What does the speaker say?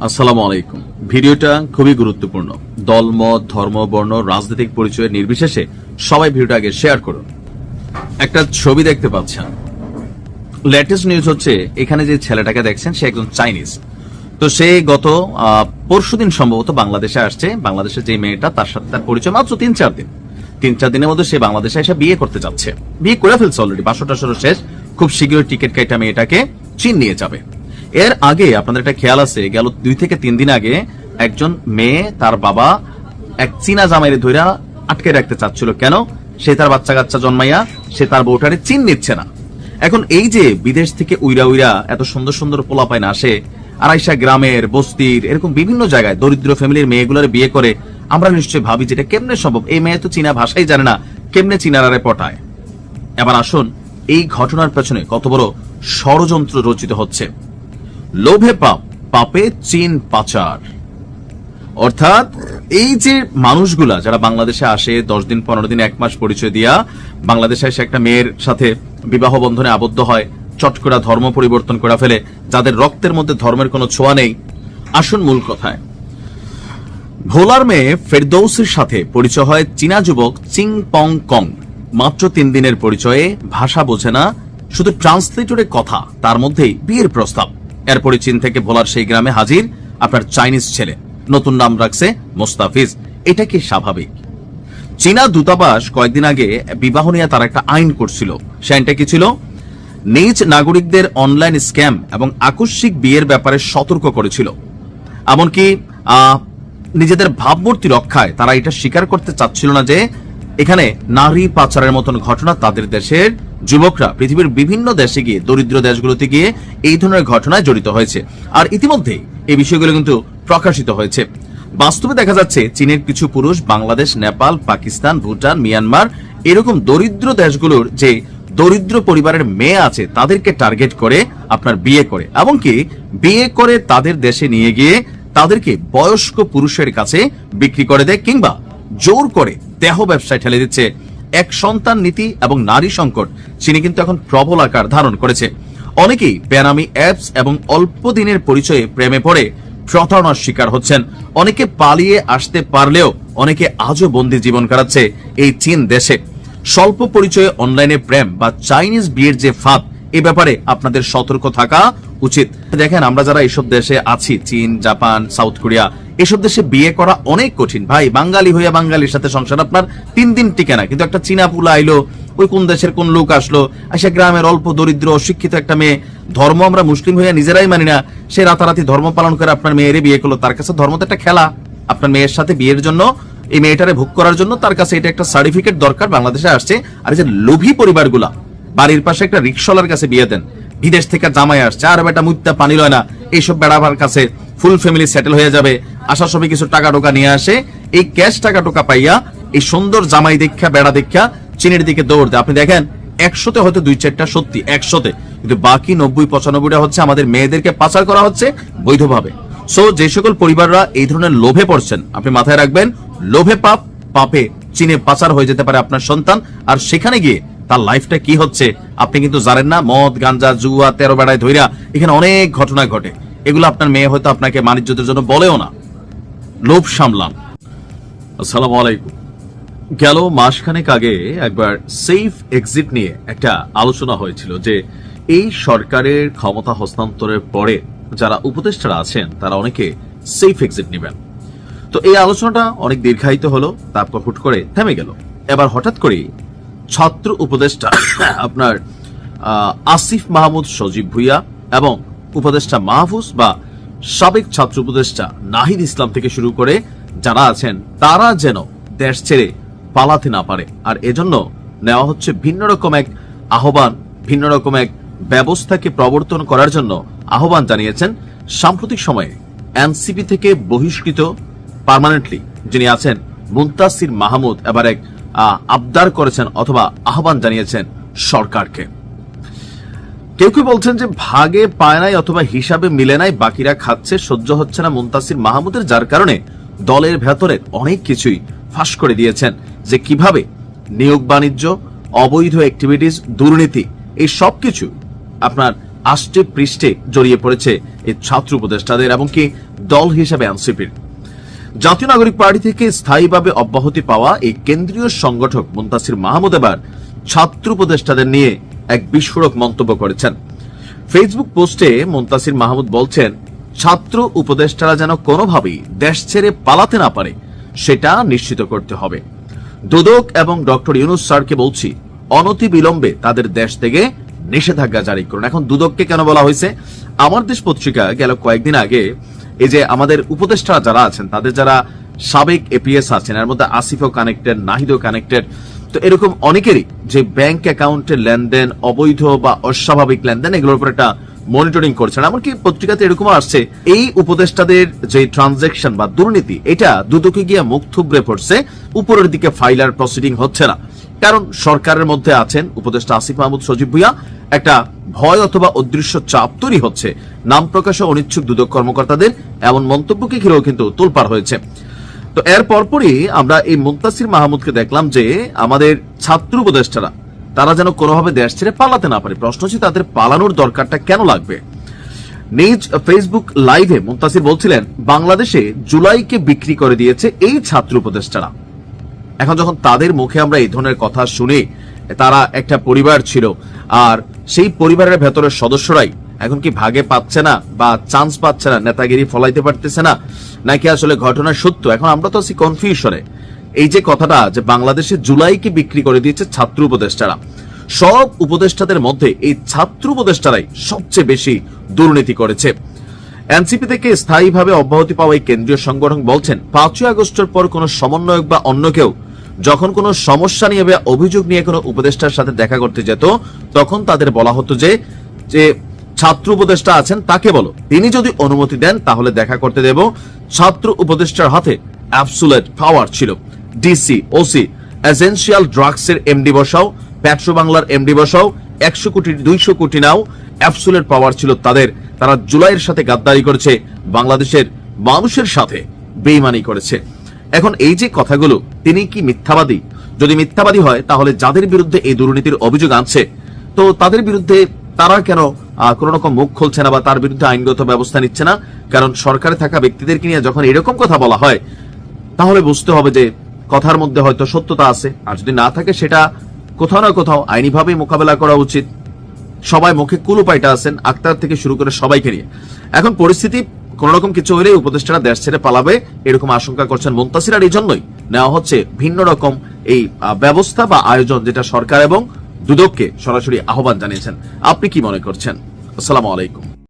আসসালামু আলাইকুম। ভিডিওটা খুবই গুরুত্বপূর্ণ। দল, মত, ধর্ম, বর্ণ, রাজনৈতিক পরিচয়ের নির্বিশেষে সবাই ভিডিওটা আগে শেয়ার করুন। একটা ছবি দেখতে পাচ্ছেন। লেটেস্ট নিউজ হচ্ছে, এখানে যে ছেলেটাকে দেখছেন, সে একজন চাইনিজ। তো সে গত পরশু দিন সম্ভবত বাংলাদেশে আসছে। বাংলাদেশের যে মেয়েটা, তার সাথে তার পরিচয় মাত্র তিন চার দিন। তিন চার দিনের মধ্যে সে বাংলাদেশে এসে বিয়ে করতে যাচ্ছে। বিয়ে করে ফেলছে অলরেডি বাসো টাসরও শেষ। খুব শীঘ্রই টিকিট কেটে মেয়েটাকে চীন নিয়ে যাবে। এর আগে আপনাদের একটা খেয়াল আছে, গেল দুই থেকে তিন দিন আগে একজন মেয়ে তার বাবা এক চীনা জামাইরে ধইরা আটকে রাখতে চাচ্ছিল। কেন? সে তার বাচ্চা কাচ্চা জন্মাইয়া সে তার বউটারে চিন নিচ্ছে না। এখন এই যে বিদেশ থেকে উইরা উইরা এত সুন্দর সুন্দর পোলা পায় না আসে, আড়াইশা গ্রামের, বস্তির, এরকম বিভিন্ন জায়গায় দরিদ্র ফ্যামিলির মেয়েগুলোর বিয়ে করে, আমরা নিশ্চয়ই ভাবি যেটা কেমনে সম্ভব? এই মেয়ে তো চীনা ভাষাই জানে না, কেমনে চীনারারে পটায়? এবার আসুন, এই ঘটনার পেছনে কত বড় ষড়যন্ত্র রচিত হচ্ছে। লোভে পাপ, পাপে চীন পাচার। অর্থাৎ এই যে মানুষগুলা যারা বাংলাদেশে আসে, দশ দিন, পনেরো দিন, এক মাস পরিচয় দিয়া বাংলাদেশে এসে একটা মেয়ের সাথে বিবাহ বন্ধনে আবদ্ধ হয়, চট করে ধর্ম পরিবর্তন করে ফেলে, যাদের রক্তের মধ্যে ধর্মের কোনো ছোঁয়া নেই, আসুন মূল কথায়। ভোলার মেয়ে ফেরদৌসের সাথে পরিচয় হয় চীনা যুবক চিং পং কং। মাত্র তিন দিনের পরিচয়ে ভাষা বোঝে না, শুধু ট্রান্সলেটরে কথা, তার মধ্যেই বিয়ের প্রস্তাব। এরপরে চীন থেকে ভোলার সেই গ্রামে হাজির আপনার চাইনিজ ছেলে। নতুন নাম রাখছে মোস্তাফিজ। এটা কি স্বাভাবিক? চীনা দূতাবাস কয়েকদিন আগে বিবাহ নিয়ে তারা একটা আইন করছিল। সে আইনটা কি ছিল? নিজ নাগরিকদের অনলাইন স্ক্যাম এবং আকস্মিক বিয়ের ব্যাপারে সতর্ক করেছিল। এমনকি নিজেদের ভাবমূর্তি রক্ষায় তারা এটা স্বীকার করতে চাচ্ছিল না যে, এখানে নারী পাচারের মতন ঘটনা তাদের দেশের যুবকরা পৃথিবীর বিভিন্ন দেশে গিয়ে দরিদ্র দেশগুলোতে গিয়ে এই ধরনের ঘটনায় জড়িত হয়েছে। আর ইতিমধ্যেই এই বিষয়গুলো কিন্তু প্রকাশিত হয়েছে। বাস্তবে দেখা যাচ্ছে চীনের কিছু পুরুষ বাংলাদেশ, নেপাল, পাকিস্তান, ভুটান, মিয়ানমার এরকম দরিদ্র দেশগুলোর যে দরিদ্র পরিবারের মেয়ে আছে তাদেরকে টার্গেট করে আপনার বিয়ে করে। এমনকি বিয়ে করে তাদের দেশে নিয়ে গিয়ে তাদেরকে বয়স্ক পুরুষের কাছে বিক্রি করে দেয় কিংবা জোর করে দেহ ব্যবসায় ঠেলে দিচ্ছে এক সন্তান নীতি এবং নারী সংকট চীনে কিন্তু এখন প্রবল আকার ধারণ করেছে। অনেকেই বেনামি অ্যাপস এবং অল্প দিনের পরিচয়ে প্রেমে পড়ে প্রতারণার শিকার হচ্ছেন। অনেকে পালিয়ে আসতে পারলেও অনেকে আজও বন্দি জীবন কাটাচ্ছে এই চীন দেশে। স্বল্প পরিচয়ে অনলাইনে প্রেম বা চাইনিজ বিয়ের যে ফাঁদ, এ ব্যাপারে আপনাদের সতর্ক থাকা উচিত। দেখেন, আমরা যারা এসব দেশে আছি, চীন, জাপান, সাউথ কোরিয়া, এসব দেশে বিয়ে করা অনেক কঠিন। ভাই, বাঙালি হইয়া বাঙালির সাথে সংসার আপনার তিন দিন টিকে না। কিন্তু একটা চীনা পুলা আইলো, ওই কোন দেশের কোন লোক আসলো, আসে গ্রামের অল্প দরিদ্র, অশিক্ষিত একটা মেয়ে। ধর্ম আমরা মুসলিম হইয়া নিজেরাই মানি না। সে রাতারাতি ধর্ম পালন করে আপনার মেয়েরে বিয়ে করল। তার কাছে ধর্ম তো একটা খেলা। আপনার মেয়ের সাথে বিয়ের জন্য, এই মেয়েটারে ভোগ করার জন্য তার কাছে এটা একটা সার্টিফিকেট দরকার বাংলাদেশে আসছে। আর এই যে লোভী পরিবারগুলা, বাড়ির পাশে একটা রিক্সলার কাছে বিয়ে দেন। বিদেশ থেকে জামাই আসছে। আর বেটা মুত্যা পানি লয় না। এইসব বেড়াবার কাছে ফুল ফ্যামিলি সেটেল হয়ে যাবে। আসার সময় কিছু টাকা টোকা নিয়ে আসে। এই ক্যাশ টাকা টোকা পাইয়া এই সুন্দর জামাই দীক্ষা, বেড়া দীক্ষা চীনের দিকে দৌড় দেয়। আপনি দেখেন, একশোতে হয়তো দুই চারটা সত্যি, একশোতে। কিন্তু বাকি নব্বই, পঁচানব্বইটা হচ্ছে আমাদের মেয়েদেরকে পাচার করা হচ্ছে বৈধভাবে। সো যে সকল পরিবাররা এই ধরনের লোভে পড়ছেন, আপনি মাথায় রাখবেন, লোভে পাপ, পাপে চীনে পাচার হয়ে যেতে পারে আপনার সন্তান। আর সেখানে গিয়ে তার লাইফটা কি হচ্ছে, আপনি কিন্তু জানেন না, মদ, গাঞ্জা, জুয়া, তেরো বেড়ায় ধৈরা, এখানে অনেক ঘটনা ঘটে। এগুলো আপনার মেয়ে হয়তো আপনাকে বাণিজ্যদের জন্য বলেও না। লোভ সামলাম আসসালামু আলাইকুম। গেল মাসখানেক আগে একবার সেফ এক্সিট নিয়ে একটা আলোচনা হয়েছিল যে এই সরকারের ক্ষমতা হস্তান্তরের পরে যারা উপদেষ্টারা আছেন, তারা অনেকে সেফ এক্সিট নেবেন। তো এই আলোচনাটা অনেক দীর্ঘায়িত হলো, তারপর হুট করে থেমে গেল। এবার হঠাৎ করেই ছাত্র উপদেষ্টা আপনার আসিফ মাহমুদ সজীব ভুইয়া এবং উপদেষ্টা মাহফুজ বা সাবেক ছাত্র উপদেষ্টা নাহিদ ইসলাম থেকে শুরু করে যারা আছেন, তারা যেন দেশ ছেড়ে পালাতে না পারে। আর এজন্য নেওয়া হচ্ছে ভিন্ন রকম এক আহ্বান, ভিন্ন রকম এক ব্যবস্থাকে প্রবর্তন করার জন্য আহ্বান জানিয়েছেন সাম্প্রতিক সময়ে এনসিপি থেকে বহিষ্কৃত পার্মানেন্টলি যিনি আছেন মুন্তাসির মাহমুদ, এবার এক আবদার করেছেন অথবা আহ্বান জানিয়েছেন সরকারকে। কেউ কেউ বলছেন যে ভাগে পায় নাই অথবা হিসাবে মিলে নাই, বাকিরা খাচ্ছে, সহ্য হচ্ছে না মুন্তাসির মাহমুদের, যার কারণে দলের ভেতরে অনেক কিছুই ফাঁস করে দিয়েছেন যে কীভাবে নিয়োগ বাণিজ্য, অবৈধ অ্যাক্টিভিটিস দুর্নীতি, এই সব কিছু আপনার আষ্টে পৃষ্ঠে জড়িয়ে পড়েছে এই ছাত্র উপদেষ্টাদের এমনকি দল হিসাবে এনসিপির। জাতীয় নাগরিক পার্টি থেকে স্থায়ীভাবে অব্যাহতি পাওয়া এই কেন্দ্রীয় সংগঠক মুন্তাসির মাহমুদ এবার ছাত্র উপদেষ্টাদের নিয়ে এক বিস্ফোরক মন্তব্য করেছেন। ফেসবুক পোস্টে মুন্তাসির মাহমুদ বলছেন, ছাত্র উপদেষ্টারা যেন কোনোভাবেই দেশ ছেড়ে পালাতে না পারে, সেটা নিশ্চিত করতে হবে। দুদক এবং ডক্টর ইউনুস স্যারকে বলছি অনতি বিলম্বে তাদের দেশ থেকে নিষেধাজ্ঞা জারি করুন। এখন দুদককে কেন বলা হয়েছে? আমার দেশ পত্রিকা গেল কয়েকদিন আগে এই যে আমাদের উপদেষ্টা যারা আছেন, তাদের যারা সাবেক এপিএস আছেন, এর মধ্যে আসিফও কানেক্টেড নাহিদও কানেক্টেড তো এরকম অনেকেরই যে ব্যাংক অ্যাকাউন্টের লেনদেন, অবৈধ বা অস্বাভাবিক লেনদেন, এগুলোর উপর একটা মনিটরিং করছেন। এমনকি পত্রিকাতে এরকম আসছে, এই উপদেষ্টাদের যে ট্রানজেকশন বা দুর্নীতি, এটা দুদকে গিয়ে মুখ থুবড়ে পড়ছে, উপরের দিকে ফাইলার প্রসিডিং হচ্ছে না। কারণ সরকারের মধ্যে আছেন উপদেষ্টা আসিফ মাহমুদ সজীব ভুইয়া একটা ভয় অথবা অদৃশ্য চাপ তৈরি হচ্ছে। নাম প্রকাশে অনিচ্ছুক দুদক কর্মকর্তাদের, এমন মন্তব্যকে ঘিরেও কিন্তু তোলপাড় হয়েছে। তো এর পরপরই আমরা এই মুন্তাসির মাহমুদকে দেখলাম যে, আমাদের ছাত্র উপদেষ্টারা, তারা যেন কোনোভাবে দেশ ছেড়ে পালাতে না পারে। প্রশ্ন হচ্ছে, তাদের পালানোর দরকারটা কেন লাগবে? নিজ ফেসবুক লাইভে মুন্তাসির বলছিলেন, বাংলাদেশে জুলাইকে বিক্রি করে দিয়েছে এই ছাত্র উপদেষ্টারা। এখন যখন তাদের মুখে আমরা এই ধরনের কথা শুনি তারা একটা পরিবার ছিল। আর সেই পরিবারের ভেতরের সদস্যরাই এখন কি ভাগে পাচ্ছে না বা চান্স পাচ্ছে না, নেতাগিরি ফলাইতে পারতেছে না, নাকি আসলে ঘটনা সত্য? এখন আমরা তো আছি কনফিউশনে এই যে কথাটা যে বাংলাদেশে জুলাইকে বিক্রি করে দিয়েছে ছাত্র উপদেষ্টারা, সব উপদেষ্টাদের মধ্যে এই ছাত্র উপদেষ্টারাই সবচেয়ে বেশি দুর্নীতি করেছে। এনসিপি থেকে স্থায়ীভাবে অব্যাহতি পাওয়া এই কেন্দ্রীয় সংগঠন বলছেন, পাঁচই আগস্টের পর কোনো সমন্বয়ক বা অন্য কেউ যখন কোনো সমস্যা নিয়ে বা অভিযোগ নিয়ে কোনো উপদেষ্টার সাথে দেখা করতে যেত, তখন তাদের বলা হতো যে যে ছাত্র উপদেষ্টা আছেন তাকে বলো। তিনি যদি অনুমতি দেন, তাহলে দেখা করতে দেব। ছাত্র উপদেষ্টার হাতে অ্যাবসুলেট পাওয়ার ছিল। ডিসি ওসি এসেনশিয়াল ড্রাগস এর এমডি বসাও পেট্রো বাংলার এমডি বসাও, একশো কোটি, দুইশো কোটি নাও অ্যাবসুলেট পাওয়ার ছিল তাদের। তারা জুলাইয়ের সাথে গাদ্দারি করেছে, বাংলাদেশের মানুষের সাথে বেইমানি করেছে। এখন এই যে কথাগুলো, তিনি কি মিথ্যাবাদী? যদি মিথ্যাবাদী হয়, তাহলে যাদের বিরুদ্ধে এই দুর্নীতির অভিযোগ আনছে, তো তাদের বিরুদ্ধে তারা কেন কোনো রকম মুখ খুলছে না বা তার বিরুদ্ধে আইনগত ব্যবস্থা নিচ্ছে না? কারণ সরকারে থাকা ব্যক্তিদেরকে নিয়ে যখন এরকম কথা বলা হয়, তাহলে বুঝতে হবে যে কথার মধ্যে হয়তো সত্যতা আছে। আর যদি না থাকে, সেটা কোথাও না কোথাও আইনিভাবে মোকাবেলা করা উচিত। সবাই মুখে কুলুপাইটা আছেন, আক্তার থেকে শুরু করে সবাইকে নিয়ে। এখন পরিস্থিতি কোন রকম কিছু হলে উপদেষ্টারা দেশ ছেড়ে পালাবে, এরকম আশঙ্কা করছেন মুন্তাসির আর এই জন্যই। নেওয়া হচ্ছে ভিন্ন রকম এই ব্যবস্থা বা আয়োজন যেটা সরকার এবং দুদককে সরাসরি আহ্বান জানিয়েছেন। আপনি কি মনে করছেন? আসসালামু আলাইকুম।